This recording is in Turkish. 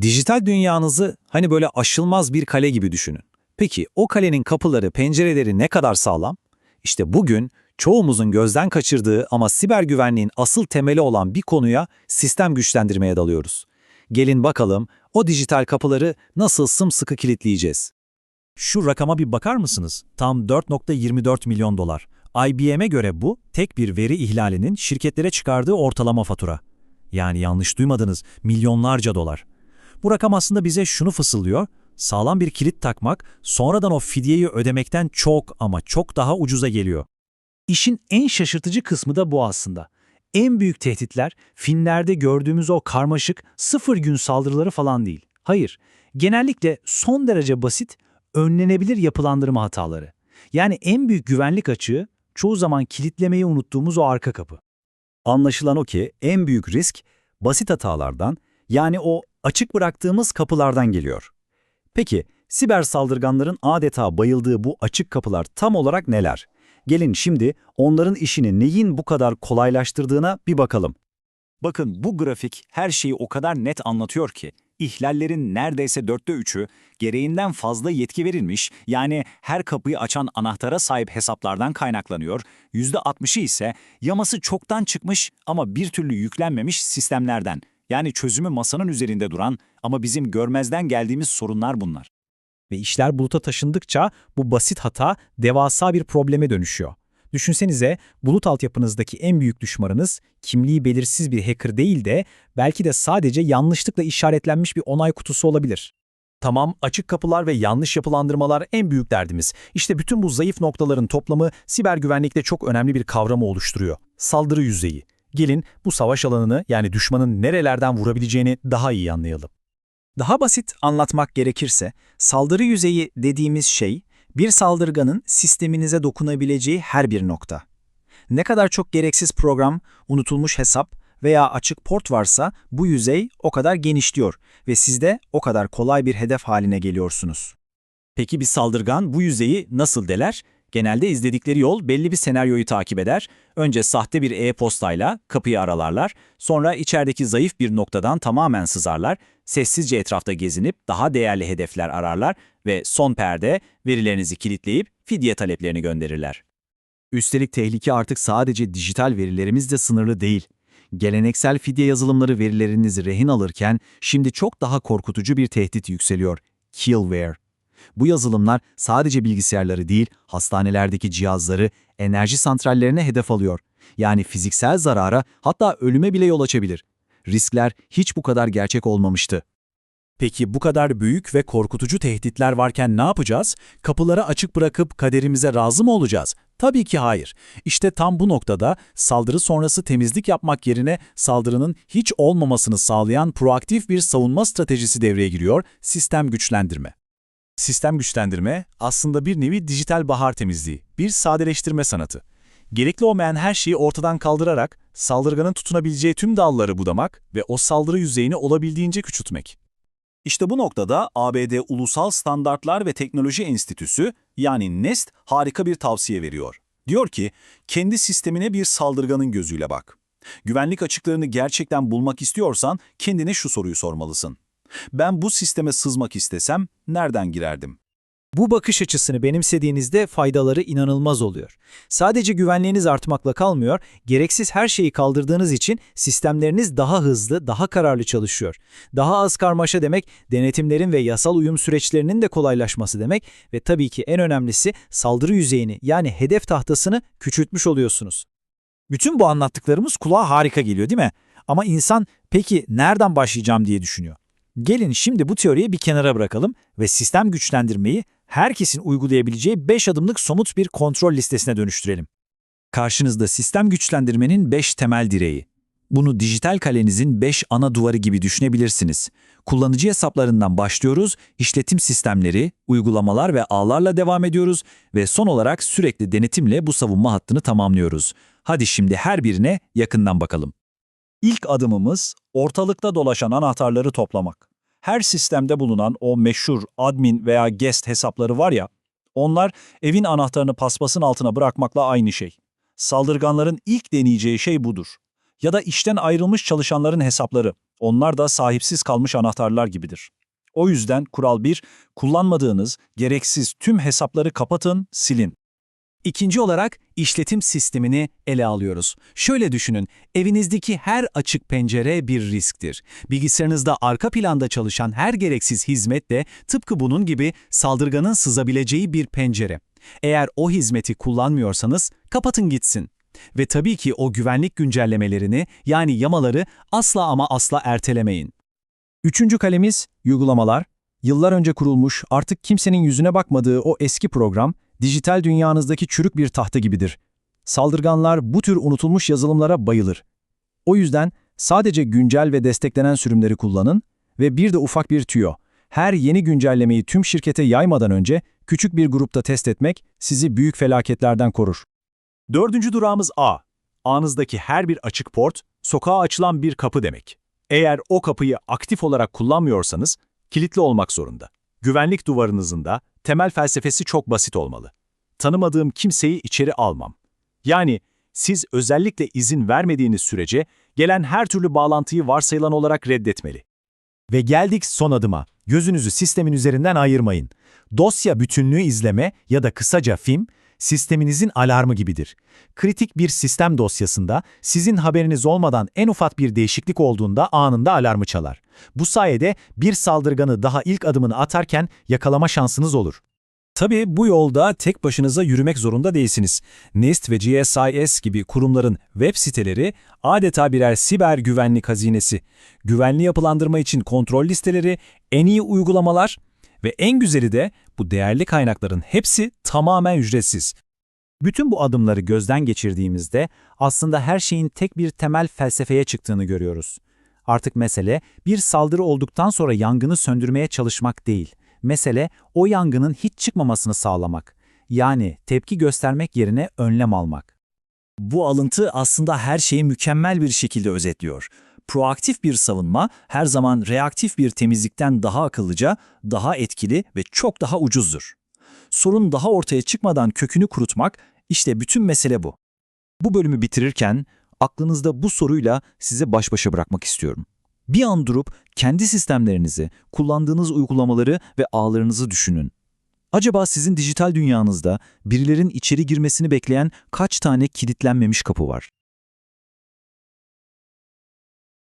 Dijital dünyanızı hani böyle aşılmaz bir kale gibi düşünün. Peki o kalenin kapıları, pencereleri ne kadar sağlam? İşte bugün çoğumuzun gözden kaçırdığı ama siber güvenliğin asıl temeli olan bir konuya sistem güçlendirmeye dalıyoruz. Gelin bakalım o dijital kapıları nasıl sımsıkı kilitleyeceğiz? Şu rakama bir bakar mısınız? Tam 4.24 milyon dolar. IBM'e göre bu, tek bir veri ihlalinin şirketlere çıkardığı ortalama fatura. Yani yanlış duymadınız, milyonlarca dolar. Bu rakam aslında bize şunu fısıldıyor, sağlam bir kilit takmak, sonradan o fidyeyi ödemekten çok ama çok daha ucuza geliyor. İşin en şaşırtıcı kısmı da bu aslında. En büyük tehditler filmlerde gördüğümüz o karmaşık sıfır gün saldırıları falan değil. Hayır, genellikle son derece basit, önlenebilir yapılandırma hataları. Yani en büyük güvenlik açığı çoğu zaman kilitlemeyi unuttuğumuz o arka kapı. Anlaşılan o ki en büyük risk basit hatalardan yani o açık bıraktığımız kapılardan geliyor. Peki siber saldırganların adeta bayıldığı bu açık kapılar tam olarak neler? Gelin şimdi onların işini neyin bu kadar kolaylaştırdığına bir bakalım. Bakın bu grafik her şeyi o kadar net anlatıyor ki, ihlallerin neredeyse dörtte üçü gereğinden fazla yetki verilmiş, yani her kapıyı açan anahtara sahip hesaplardan kaynaklanıyor, yüzde 60'ı ise yaması çoktan çıkmış ama bir türlü yüklenmemiş sistemlerden. Yani çözümü masanın üzerinde duran ama bizim görmezden geldiğimiz sorunlar bunlar. Ve işler buluta taşındıkça bu basit hata devasa bir probleme dönüşüyor. Düşünsenize bulut altyapınızdaki en büyük düşmanınız kimliği belirsiz bir hacker değil de belki de sadece yanlışlıkla işaretlenmiş bir onay kutusu olabilir. Tamam, açık kapılar ve yanlış yapılandırmalar en büyük derdimiz. İşte bütün bu zayıf noktaların toplamı siber güvenlikte çok önemli bir kavramı oluşturuyor. Saldırı yüzeyi. Gelin bu savaş alanını yani düşmanın nerelerden vurabileceğini daha iyi anlayalım. Daha basit anlatmak gerekirse, saldırı yüzeyi dediğimiz şey, bir saldırganın sisteminize dokunabileceği her bir nokta. Ne kadar çok gereksiz program, unutulmuş hesap veya açık port varsa bu yüzey o kadar genişliyor ve siz de o kadar kolay bir hedef haline geliyorsunuz. Peki bir saldırgan bu yüzeyi nasıl deler? Genelde izledikleri yol belli bir senaryoyu takip eder. Önce sahte bir e-postayla kapıyı aralarlar, sonra içerideki zayıf bir noktadan tamamen sızarlar, sessizce etrafta gezinip daha değerli hedefler ararlar ve son perde verilerinizi kilitleyip fidye taleplerini gönderirler. Üstelik tehlike artık sadece dijital verilerimizle sınırlı değil. Geleneksel fidye yazılımları verilerinizi rehin alırken şimdi çok daha korkutucu bir tehdit yükseliyor. Killware. Bu yazılımlar sadece bilgisayarları değil, hastanelerdeki cihazları, enerji santrallerine hedef alıyor. Yani fiziksel zarara hatta ölüme bile yol açabilir. Riskler hiç bu kadar gerçek olmamıştı. Peki bu kadar büyük ve korkutucu tehditler varken ne yapacağız? Kapıları açık bırakıp kaderimize razı mı olacağız? Tabii ki hayır. İşte tam bu noktada saldırı sonrası temizlik yapmak yerine saldırının hiç olmamasını sağlayan proaktif bir savunma stratejisi devreye giriyor, sistem güçlendirme. Sistem güçlendirme aslında bir nevi dijital bahar temizliği, bir sadeleştirme sanatı. Gerekli olmayan her şeyi ortadan kaldırarak saldırganın tutunabileceği tüm dalları budamak ve o saldırı yüzeyini olabildiğince küçültmek. İşte bu noktada ABD Ulusal Standartlar ve Teknoloji Enstitüsü yani NEST harika bir tavsiye veriyor. Diyor ki, kendi sistemine bir saldırganın gözüyle bak. Güvenlik açıklarını gerçekten bulmak istiyorsan kendine şu soruyu sormalısın. Ben bu sisteme sızmak istesem nereden girerdim? Bu bakış açısını benimsediğinizde faydaları inanılmaz oluyor. Sadece güvenliğiniz artmakla kalmıyor, gereksiz her şeyi kaldırdığınız için sistemleriniz daha hızlı, daha kararlı çalışıyor. Daha az karmaşa demek, denetimlerin ve yasal uyum süreçlerinin de kolaylaşması demek ve tabii ki en önemlisi saldırı yüzeyini yani hedef tahtasını küçültmüş oluyorsunuz. Bütün bu anlattıklarımız kulağa harika geliyor değil mi? Ama insan peki nereden başlayacağım diye düşünüyor. Gelin şimdi bu teoriyi bir kenara bırakalım ve sistem güçlendirmeyi herkesin uygulayabileceği 5 adımlık somut bir kontrol listesine dönüştürelim. Karşınızda sistem güçlendirmenin 5 temel direği. Bunu dijital kalenizin 5 ana duvarı gibi düşünebilirsiniz. Kullanıcı hesaplarından başlıyoruz, işletim sistemleri, uygulamalar ve ağlarla devam ediyoruz ve son olarak sürekli denetimle bu savunma hattını tamamlıyoruz. Hadi şimdi her birine yakından bakalım. İlk adımımız ortalıkta dolaşan anahtarları toplamak. Her sistemde bulunan o meşhur admin veya guest hesapları var ya, onlar evin anahtarını paspasın altına bırakmakla aynı şey. Saldırganların ilk deneyeceği şey budur. Ya da işten ayrılmış çalışanların hesapları. Onlar da sahipsiz kalmış anahtarlar gibidir. O yüzden kural 1, kullanmadığınız gereksiz tüm hesapları kapatın, silin. İkinci olarak işletim sistemini ele alıyoruz. Şöyle düşünün, evinizdeki her açık pencere bir risktir. Bilgisayarınızda arka planda çalışan her gereksiz hizmet de tıpkı bunun gibi saldırganın sızabileceği bir pencere. Eğer o hizmeti kullanmıyorsanız kapatın gitsin. Ve tabii ki o güvenlik güncellemelerini yani yamaları asla ama asla ertelemeyin. Üçüncü kalemiz uygulamalar. Yıllar önce kurulmuş, artık kimsenin yüzüne bakmadığı o eski program, dijital dünyanızdaki çürük bir tahta gibidir. Saldırganlar bu tür unutulmuş yazılımlara bayılır. O yüzden sadece güncel ve desteklenen sürümleri kullanın ve bir de ufak bir tüyo. Her yeni güncellemeyi tüm şirkete yaymadan önce küçük bir grupta test etmek sizi büyük felaketlerden korur. Dördüncü durağımız A. Ağınızdaki her bir açık port, sokağa açılan bir kapı demek. Eğer o kapıyı aktif olarak kullanmıyorsanız, kilitli olmak zorunda. Güvenlik duvarınızın da temel felsefesi çok basit olmalı. Tanımadığım kimseyi içeri almam. Yani siz özellikle izin vermediğiniz sürece gelen her türlü bağlantıyı varsayılan olarak reddetmeli. Ve geldik son adıma. Gözünüzü sistemin üzerinden ayırmayın. Dosya bütünlüğü izleme ya da kısaca FIM, sisteminizin alarmı gibidir. Kritik bir sistem dosyasında sizin haberiniz olmadan en ufak bir değişiklik olduğunda anında alarmı çalar. Bu sayede bir saldırganı daha ilk adımını atarken yakalama şansınız olur. Tabii bu yolda tek başınıza yürümek zorunda değilsiniz. NIST ve GSIS gibi kurumların web siteleri adeta birer siber güvenlik hazinesi. Güvenli yapılandırma için kontrol listeleri, en iyi uygulamalar ve en güzeli de bu değerli kaynakların hepsi tamamen ücretsiz. Bütün bu adımları gözden geçirdiğimizde aslında her şeyin tek bir temel felsefeye çıktığını görüyoruz. Artık mesele bir saldırı olduktan sonra yangını söndürmeye çalışmak değil. Mesele o yangının hiç çıkmamasını sağlamak. Yani tepki göstermek yerine önlem almak. Bu alıntı aslında her şeyi mükemmel bir şekilde özetliyor. Proaktif bir savunma her zaman reaktif bir temizlikten daha akıllıca, daha etkili ve çok daha ucuzdur. Sorun daha ortaya çıkmadan kökünü kurutmak, işte bütün mesele bu. Bu bölümü bitirirken aklınızda bu soruyla size baş başa bırakmak istiyorum. Bir an durup kendi sistemlerinizi, kullandığınız uygulamaları ve ağlarınızı düşünün. Acaba sizin dijital dünyanızda birilerin içeri girmesini bekleyen kaç tane kilitlenmemiş kapı var?